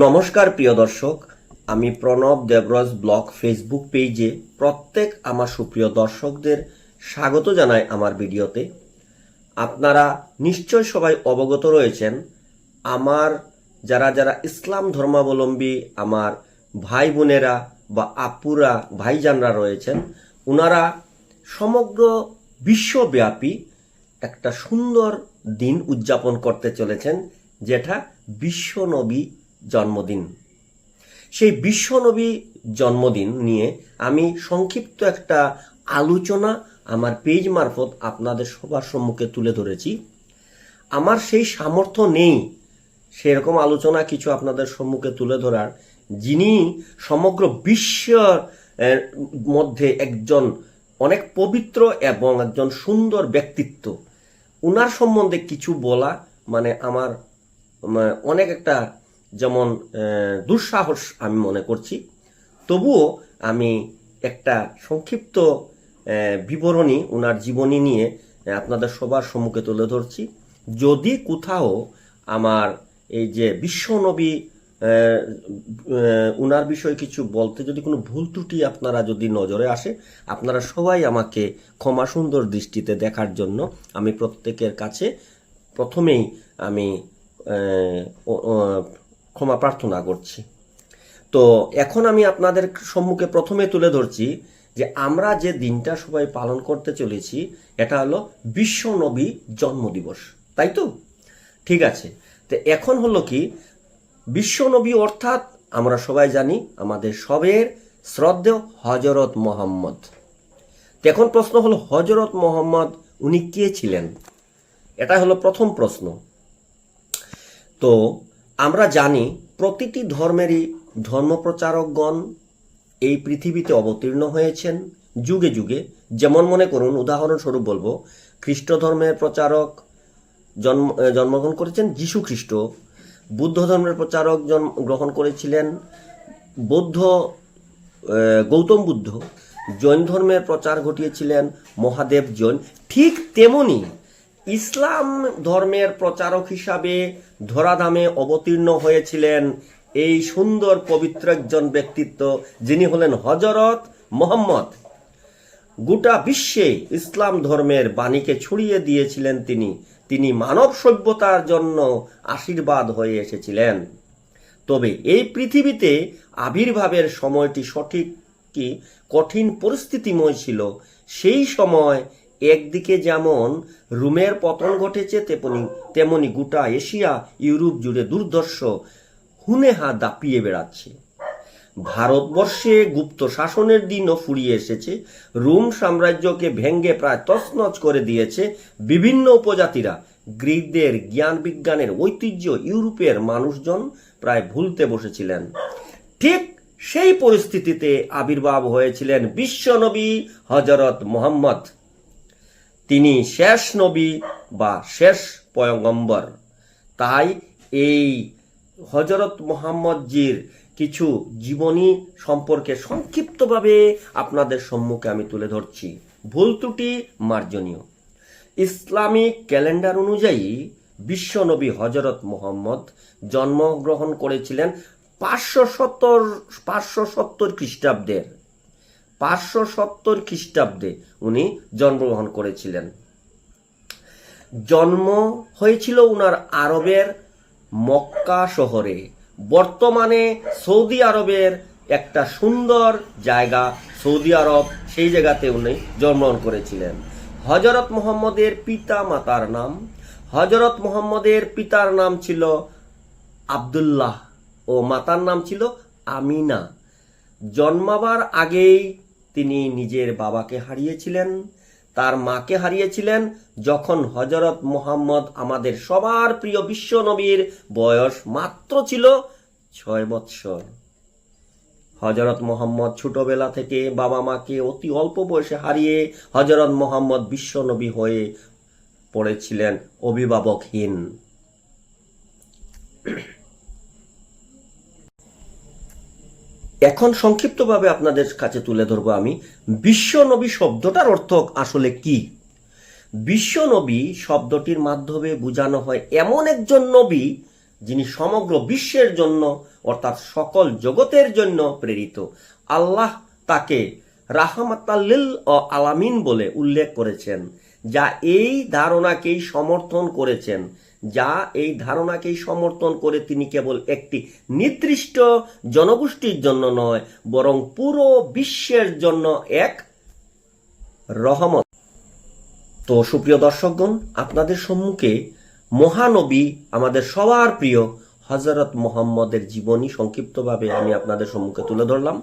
নমস্কার, প্রিয় দর্শক। আমি প্রণব দেবরাজ ব্লগ ফেসবুক পেজে প্রত্যেক আমার সুপ্রিয় দর্শকদের স্বাগত জানাই আমার ভিডিওতে। আপনারা নিশ্চয় সবাই অবগত রয়েছেন, আমার যারা যারা ইসলাম ধর্মাবলম্বী, আমার ভাই বোনেরা বা আপুরা, ভাইজানরা রয়েছেন ওনারা সমগ্র বিশ্বব্যাপী একটা সুন্দর দিন উদযাপন করতে চলেছেন, যেটা বিশ্বনবী জন্মদিন। সেই বিশ্বনবী জন্মদিন নিয়ে আমি সংক্ষিপ্ত একটা আলোচনা আমার পেজ মারফত আপনাদের সবার সম্মুখে তুলে ধরেছি। আমার সেই সামর্থ্য নেই সেরকম আলোচনা কিছু আপনাদের সম্মুখে তুলে ধরার, যিনি সমগ্র বিশ্বের মধ্যে একজন অনেক পবিত্র এবং একজন সুন্দর ব্যক্তিত্ব। উনার সম্বন্ধে কিছু বলা মানে আমার অনেক একটা যেমন দুঃসাহস আমি মনে করছি। তবুও আমি একটা সংক্ষিপ্ত বিবরণী ওনার জীবনী নিয়ে আপনাদের সবার সম্মুখে তুলে ধরছি। যদি কোথাও আমার এই যে বিশ্বনবী উনার বিষয়ে কিছু বলতে যদি কোনো ভুল ত্রুটি আপনারা যদি নজরে আসে, আপনারা সবাই আমাকে ক্ষমা সুন্দর দৃষ্টিতে দেখার জন্য আমি প্রত্যেকের কাছে প্রথমেই আমি ক্ষমা প্রার্থনা করছি। তো এখন আমি আপনাদের সম্মুখে প্রথমে তুলে ধরছি যে আমরা যে দিনটা সবাই পালন করতে চলেছি, এটা হলো বিশ্ব নবী জন্মদিবস। তাই তো? ঠিক আছে। তো এখন হলো কি, বিশ্ব নবী অর্থাৎ আমরা সবাই জানি আমাদের সবের শ্রদ্ধেয় হজরত মোহাম্মদ। এখন প্রশ্ন হলো হজরত মোহাম্মদ উনি কে ছিলেন? এটা হলো প্রথম প্রশ্ন। তো আমরা জানি প্রতিটি ধর্মেরই ধর্মপ্রচারকগণ এই পৃথিবীতে অবতীর্ণ হয়েছেন। যুগে যুগে যেমন মনে করুন, উদাহরণস্বরূপ বলব, খ্রিস্ট ধর্মের প্রচারক জন্ম জন্মগ্রহণ করেছেন যীশু খ্রিস্ট। বুদ্ধ ধর্মের প্রচারক জন্ম, গ্রহণ করেছিলেন বৌদ্ধ গৌতম বুদ্ধ। জৈন ধর্মের প্রচার ঘটিয়েছিলেন মহাদেব জৈন। ঠিক তেমনি ইসলাম ধর্মের প্রচারক হিসাবে ধরাধামে অবতীর্ণ হয়েছিলেন এই সুন্দর, পবিত্র একজন ব্যক্তিত্ব যিনি হলেন হজরত মোহাম্মদ। গোটা বিশ্বে ইসলাম ধর্মের বাণীকে ছড়িয়ে দিয়েছিলেন তিনি। তিনি মানব সভ্যতার জন্য আশীর্বাদ হয়ে এসেছিলেন। তবে এই পৃথিবীতে আবির্ভাবের সময়টি সঠিক কি, কঠিন পরিস্থিতিময় ছিল, সেই সময় একদিকে যেমন রুমের পতন ঘটেছে তেমনি তেমনি গোটা এশিয়া ইউরোপ জুড়ে দুর্দর্শ হুনেহা দাপিয়ে বেড়াচ্ছে। ভারতবর্ষে গুপ্ত শাসনের দিনও ফুরিয়ে এসেছে। রোম সাম্রাজ্যকে ভেঙ্গে প্রায় তছনছ করে দিয়েছে বিভিন্ন উপজাতিরা। গ্রীকদের জ্ঞান বিজ্ঞানের ঐতিহ্য ইউরোপের মানুষজন প্রায় ভুলতে বসেছিলেন। ঠিক সেই পরিস্থিতিতে আবির্ভাব হয়েছিলেন বিশ্বনবী হজরত মোহাম্মদ। তিনি শেষ নবী বা শেষ পয়গম্বর। তাই এই হজরত মোহাম্মদজির কিছু জীবনী সম্পর্কে সংক্ষিপ্তভাবে আপনাদের সম্মুখে আমি তুলে ধরছি। ভুল ত্রুটি মার্জনীয়। ইসলামিক ক্যালেন্ডার অনুযায়ী বিশ্বনবী হজরত মোহাম্মদ জন্মগ্রহণ করেছিলেন পাঁচশো সত্তর পাঁচশো সত্তর খ্রিস্টাব্দের। পাঁচশো সত্তর খ্রিস্টাব্দে উনি জন্মগ্রহণ করেছিলেন। জন্ম হয়েছিল উনার আরবের মক্কা শহরে। বর্তমানে সৌদি আরবের একটা সুন্দর জায়গা, সৌদি আরব, সেই জায়গাতে উনি জন্মগ্রহণ করেছিলেন। হজরত মোহাম্মদের পিতা মাতার নাম। হজরত মোহাম্মদের পিতার নাম ছিল আব্দুল্লাহ ও মাতার নাম ছিল আমিনা। জন্মাবার আগেই তিনি নিজের বাবাকে হারিয়েছিলেন, তার মাকে হারিয়েছিলেন, যখন হজরত মোহাম্মদ আমাদের সবার প্রিয় বিশ্ব নবীর বয়স মাত্র ছিল ছয় বৎসর। হজরত মোহাম্মদ ছোটবেলা থেকে বাবা মাকে অতি অল্প বয়সে হারিয়ে হজরত মোহাম্মদ বিশ্ব নবী হয়ে পড়েছিলেন অভিভাবকহীন। এখন সংক্ষিপ্তভাবে আপনাদের কাছে তুলে ধরবো আমি। বিশ্বনবী শব্দটার অর্থ আসলে কি? বিশ্বনবী শব্দটির মাধ্যমে বোঝানো হয় এমন একজন নবী যিনি সমগ্র বিশ্বের জন্য অর্থাৎ সকল জগতের জন্য প্রেরিত। আল্লাহ তাকে রাহমাতাল্লিল আলামিন বলে উল্লেখ করেছেন, যা এই ধারণাকেই সমর্থন করেছেন যা এই ধারণাকেই সমর্থন করে তিনি কেবল একটি নির্দিষ্ট জনগোষ্ঠীর জন্য নয়, বরং পুরো বিশ্বের জন্য এক রহমত। তো সুপ্রিয় দর্শকগণ, আপনাদের সম্মুখে মহানবী আমাদের সবার প্রিয় হজরত মোহাম্মদের জীবনী সংক্ষিপ্তভাবে আমি আপনাদের সম্মুখে তুলে ধরলাম।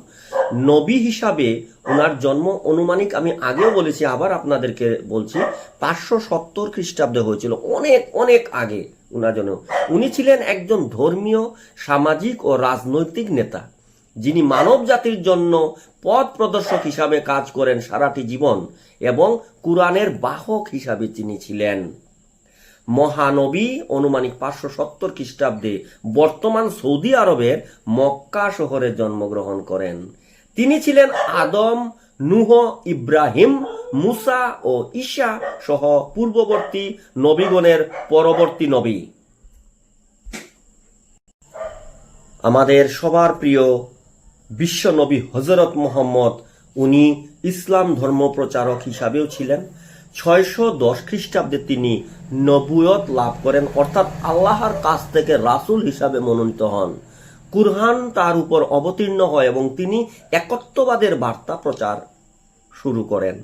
নবী হিসাবে ওনার জন্ম অনুমানিক আমি আগেও বলেছি, আবার আপনাদেরকে বলছি, পাঁচশো সত্তর খ্রিস্টাব্দে হয়েছিল, অনেক অনেক আগে ওনার জন্য উনি ছিলেন একজন ধর্মীয়, সামাজিক ও রাজনৈতিক নেতা, যিনি মানব জাতির জন্য পথ প্রদর্শক হিসাবে কাজ করেন সারাটি জীবন এবং কুরআনের বাহক হিসাবে তিনি ছিলেন। মহানবী অনুমানিক পাঁচশো সত্তর খ্রিস্টাব্দে বর্তমান সৌদি আরবের মক্কা শহরে জন্মগ্রহণ করেন। তিনি ছিলেন আদম, নুহ, ইব্রাহিম, মুসা ও ঈশা সহ পূর্ববর্তী নবীগণের পরবর্তী নবী। আমাদের সবার প্রিয় বিশ্ব নবী হজরত মোহাম্মদ, উনি ইসলাম ধর্ম প্রচারক হিসাবেও ছিলেন। ছয়শো দশ খ্রিস্টাব্দে তিনি নবুয়ত লাভ করেন, অর্থাৎ আল্লাহর কাছ থেকে রাসূল হিসাবে মনোনীত হন। কুরআন তার উপর অবতীর্ণ হয় এবং তিনি একত্ববাদের বার্তা প্রচার শুরু করেন।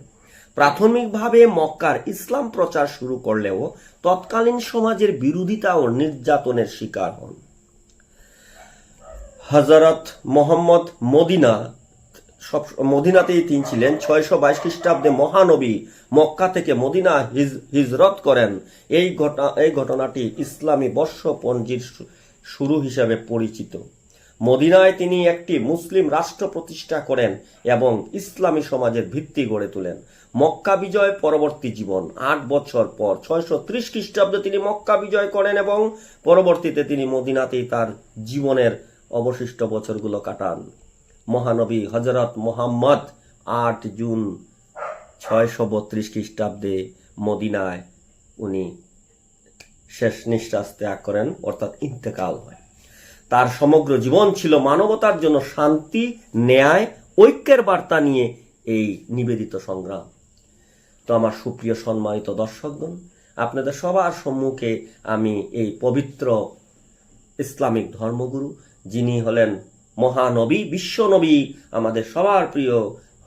প্রাথমিকভাবে মক্কার ইসলাম প্রচার শুরু করলেও তৎকালীন সমাজের বিরোধিতা ও নির্যাতনের শিকার হন। হজরত মোহাম্মদ মদিনা সব মদিনাতেই তিনি ছিলেন। ছয়শো বাইশ খ্রিস্টাব্দে মহানবী মক্কা থেকে মদিনা হিজরত করেন। এই ঘটনা, এই ঘটনাটি ইসলামী বর্ষপঞ্জির শুরু হিসাবে পরিচিত। মদিনায় তিনি একটি মুসলিম রাষ্ট্র প্রতিষ্ঠা করেন এবং ইসলামী সমাজের ভিত্তি গড়ে তোলেন। মক্কা বিজয় পরবর্তী জীবন। আট বছর পর ছয়শো ত্রিশ খ্রিস্টাব্দে তিনি মক্কা বিজয় করেন এবং পরবর্তীতে তিনি মদিনাতেই তার জীবনের অবশিষ্ট বছরগুলো কাটান। মহানবী হজরত মোহাম্মদ আট জুন ছয়শো বত্রিশ খ্রিস্টাব্দে মদিনায় উনি শেষ নিঃশ্বাস ত্যাগ করেন, অর্থাৎ ইন্তেকাল হয়। তার সমগ্র জীবন ছিল মানবতার জন্য শান্তি, ন্যায়, ঐক্যের বার্তা নিয়ে এই নিবেদিত সংগ্রাম। তো আমার সুপ্রিয় সম্মানিত দর্শকগণ, আপনাদের সবার সম্মুখে আমি এই পবিত্র ইসলামিক ধর্মগুরু যিনি হলেন মহানবী, বিশ্বনবী, আমাদের সবার প্রিয়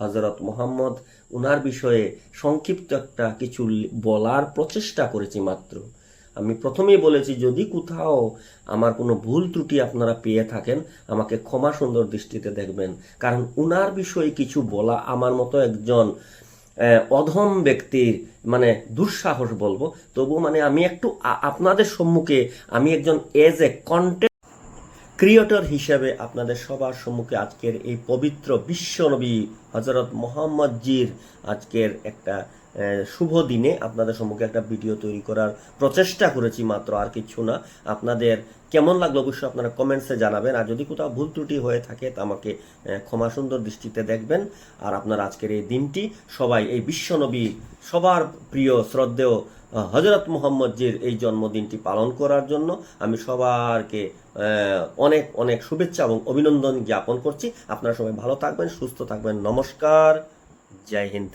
হজরত মোহাম্মদ। উনার বিষয়ে সংক্ষিপ্ত একটা কিছু বলার প্রচেষ্টা করেছি মাত্র। আমি প্রথমেই বলেছি, যদি কোথাও আমার কোনো ভুল ত্রুটি আপনারা পেয়ে থাকেন, আমাকে ক্ষমা সুন্দর দৃষ্টিতে দেখবেন। কারণ উনার বিষয়ে কিছু বলা আমার মতো একজন অধম ব্যক্তির মানে দুঃসাহস বলব। তবু মানে আমি একটু আপনাদের সম্মুখে আমি একজন এজ এ কন্টেন্ট ক্রিয়েটর হিসেবে আপনাদের সবার সম্মুখে আজকের এই পবিত্র বিশ্বনবী হজরত মোহাম্মদ জির আজকের একটা শুভ দিনে আপনাদের সম্মুখে একটা ভিডিও তৈরি করার প্রচেষ্টা করেছি মাত্র, আর কিছু না। আপনাদের কেমন লাগল অবশ্যই আপনারা কমেন্টসে জানাবেন, আর যদি কোথাও ভুল ত্রুটি হয়ে থাকে তা আমাকে ক্ষমা সুন্দর দৃষ্টিতে দেখবেন। আর আপনার আজকের এই দিনটি সবাই, এই বিশ্বনবী সবার প্রিয়, শ্রদ্ধেয় হজরত মোহাম্মদজির এই জন্মদিনটি পালন করার জন্য আমি সবারকে অনেক অনেক শুভেচ্ছা এবং অভিনন্দন জ্ঞাপন করছি। আপনারা সবাই ভালো থাকবেন, সুস্থ থাকবেন। নমস্কার। জয় হিন্দ।